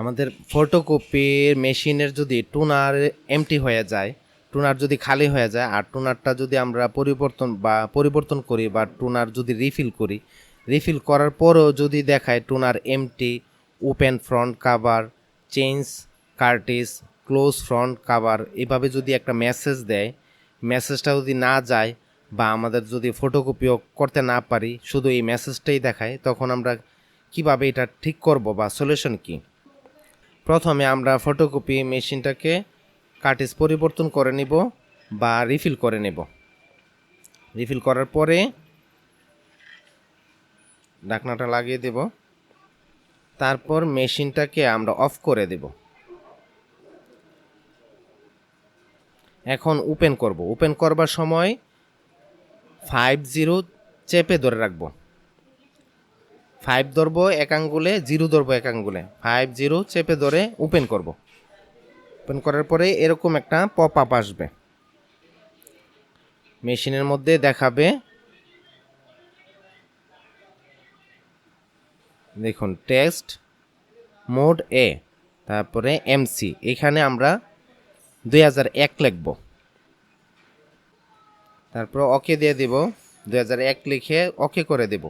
আমাদের ফটোকপির মেশিনের যদি টুনার এমটি হয়ে যায়, টুনার যদি খালি হয়ে যায়, আর টুনারটা যদি আমরা পরিবর্তন বা পরিবর্তন করি বা টুনার যদি রিফিল করি রিফিল করার পরেও যদি দেখায় toner empty open front cover change curtains close front cover এভাবে যদি একটা মেসেজ দেয় মেসেজটা যদি না যায় বা আমাদের যদি ফটোকপিও করতে না পারি, শুধু এই মেসেজটাই দেখায়, তখন আমরা কীভাবে এটা ঠিক করব বা সলিউশন কি? প্রথমে আমরা ফটোকপি মেশিনটাকে কার্টিস পরিবর্তন করে নিব বা রিফিল করে নেব। রিফিল করার পরে ঢাকনাটা লাগিয়ে দেব। তারপর মেশিনটাকে আমরা অফ করে দেব। এখন ওপেন করব। ওপেন করবার সময় ফাইভ জিরো চেপে ধরে রাখব। ফাইভ ধরবো এক আঙ্গুলে, জিরো ধরবো এক আঙ্গুলে। ফাইভ, জিরো চেপে ধরে ওপেন করব। ওপেন করার পরে এরকম একটা পপ আপ আসবে। মেশিনের মধ্যে দেখাবে। দেখুন, টেক্সট, মোড এ, তারপরে এমসি। এখানে আমরা দুই হাজার এক লিখব। তারপর ওকে দিয়ে দেব। দুই হাজার এক লিখে ওকে করে দেব।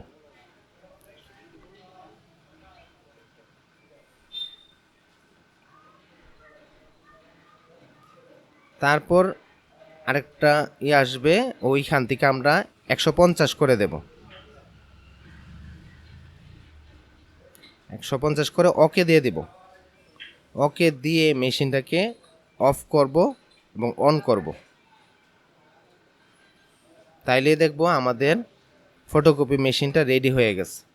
তারপর আরেকটা ই আসবে, ওইখান থেকে আমরা একশো পঞ্চাশ করে দেব। একশো পঞ্চাশ করে ওকে দিয়ে দেব। ওকে দিয়ে মেশিনটাকে অফ করব এবং অন করব। তাইলে দেখব আমাদের ফটোকপি মেশিনটা রেডি হয়ে গেছে।